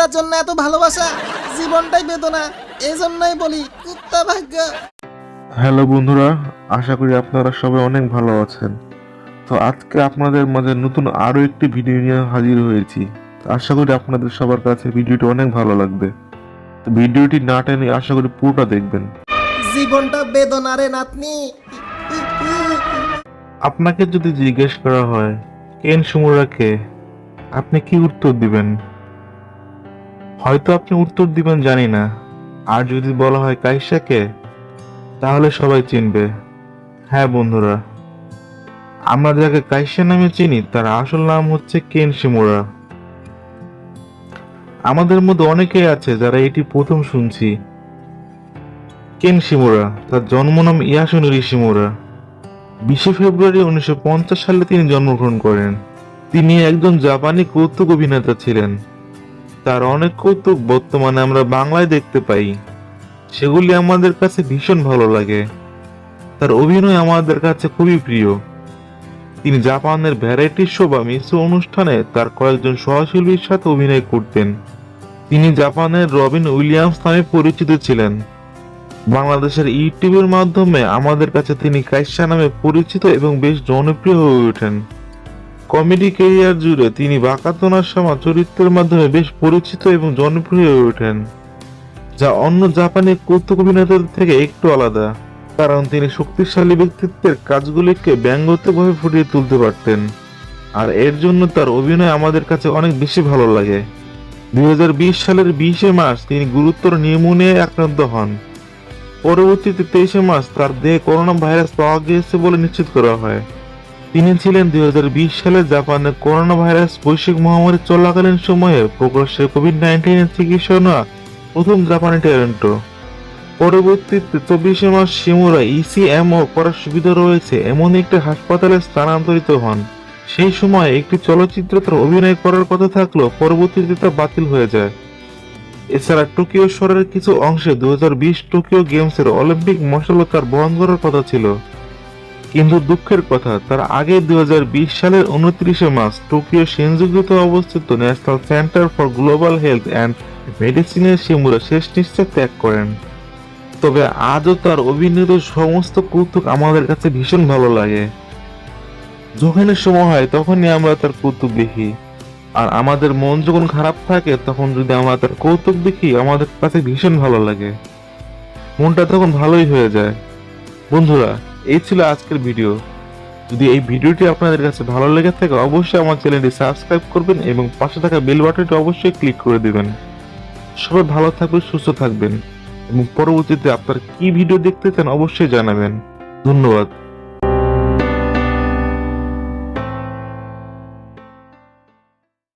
কুত্তার জন্য এত ভালোবাসা? জীবনটাই বেদনা। এই জন্যই বলি কুত্তা ভাগ্য। হ্যালো বন্ধুরা আশা করি আপনারা সবাই অনেক ভালো আছেন। তো আজকে আপনাদের মাঝে নতুন আরও একটি ভিডিও নিয়ে হাজির হয়েছি। আশা করি আপনাদের সবার কাছে ভিডিওটি অনেক ভালো লাগবে। তো ভিডিওটি না টেনে আশা করি পুরোটা দেখবেন। জীবনটা বেদনা রে নাতনি। আপনাকে যদি জিজ্ঞেস করা হয় কেন সুমুরাকে? আপনি কি উত্তর দিবেন? হয়তো আপনি উত্তর দিবেন, জানি না। আর যদি বলা হয় কাইসাকে, তাহলে সবাই চিনবে। হ্যাঁ বন্ধুরা। আমরা যাকে কাইসা নামে চিনি, তার আসল নাম হচ্ছে কেন শিমুরা। আমাদের মধ্যে অনেকেই আছে যারা এটি প্রথম শুনছি। কেন শিমুরা? তার জন্ম নাম ইয়াসুনুরি শিমুরা। বিশে ফেব্রুয়ারি উনিশশো পঞ্চাশ সালে তিনি জন্মগ্রহণ করেন। তিনি একজন জাপানি কৌতুক অভিনেতা ছিলেন। তার অনেক কৌতুক বর্তমানে আমরা বাংলায় দেখতে পাই। সেগুলি আমাদের কাছে ভীষণ ভালো লাগে। তার অভিনয় আমাদের কাছে খুবই প্রিয়। তিনি জাপানের ভ্যারাইটি শো বা মিশ্র অনুষ্ঠানে তার কয়েকজন সহশিল্পীর সাথে অভিনয় করতেন। তিনি জাপানের রবিন উইলিয়ামস নামে পরিচিত ছিলেন। বাংলাদেশের ইউটিউবের মাধ্যমে আমাদের কাছে তিনি কাইসা নামে পরিচিত এবং বেশ জনপ্রিয় হয়ে ওঠেন। কমেডি ক্যারিয়ার জুড়ে তিনি বাকাতনার সময় চরিত্রের মাধ্যমে বেশ পরিচিত এবং জনপ্রিয় হয়ে ওঠেন, যা অন্য জাপানি কৌতুক অভিনেতাদের থেকে একটু আলাদা। কারণ তিনি শক্তিশালী ব্যক্তিত্বের কাজগুলিকে ব্যঙ্গতভাবে ফুটিয়ে তুলতে পারতেন, আর এর জন্য তার অভিনয় আমাদের কাছে অনেক বেশি ভালো লাগে। দু হাজার বিশ সালের বিশে মার্চ তিনি গুরুতর নিউমোনিয়ায় আক্রান্ত হন। পরবর্তীতে তেইশে মার্চ তার দেহে করোনা ভাইরাস পাওয়া গিয়েছে বলে নিশ্চিত করা হয়। তিনি ছিলেন দুই হাজার বিশ সালে জাপানে করোনা ভাইরাস বৈশ্বিক মহামারী চলাকালীন সময়ে প্রকাশ্যে কোভিড নাইন্টিনের চিকিৎসা প্রথম জাপানি ট্যালেন্টো। পরবর্তীতে চব্বিশে মাস শিমুরা ইসিএমও করার সুবিধা রয়েছে এমন একটি হাসপাতালে স্থানান্তরিত হন। সেই সময় একটি চলচ্চিত্রে তার অভিনয় করার কথা থাকলেও পরবর্তীতে তা বাতিল হয়ে যায়। এছাড়া টোকিও শহরের কিছু অংশে দু হাজার বিশ টোকিও গেমসের অলিম্পিক মশালও তার বহন করার কথা ছিল। কিন্তু দুঃখের কথা, তার আগে দুই হাজার বিশ সালের উনত্রিশে মার্চ টোকিও সেনজুগুতে অবস্থিত national centre for global health and মেডিসিনের শিমুরা শেষ নিশ্চয় ত্যাগ করেন। তবে আজও তার অভিনীত সমস্ত কৌতুক আমাদের কাছে ভীষণ ভালো লাগে। যখনই সময় হয়, তখনই আমরা তার কৌতুক দেখি। আর আমাদের মন যখন খারাপ থাকে, তখন যদি আমরা তার কৌতুক দেখি, আমাদের কাছে ভীষণ ভালো লাগে। মনটা তখন ভালোই হয়ে যায়। বন্ধুরা এই ছিল আজকের ভিডিও যদি এই ভিডিওটি আপনাদের কাছে ভালো লেগে থাকে, অবশ্যই আমার চ্যানেলটি সাবস্ক্রাইব করবেন এবং পাশে থাকা বেল বাটনটি অবশ্যই ক্লিক করে দেবেন। সবাই ভালো থাকবেন, সুস্থ থাকবেন এবং পরবর্তীতে আপনার কি ভিডিও দেখতে চান অবশ্যই জানাবেন। ধন্যবাদ।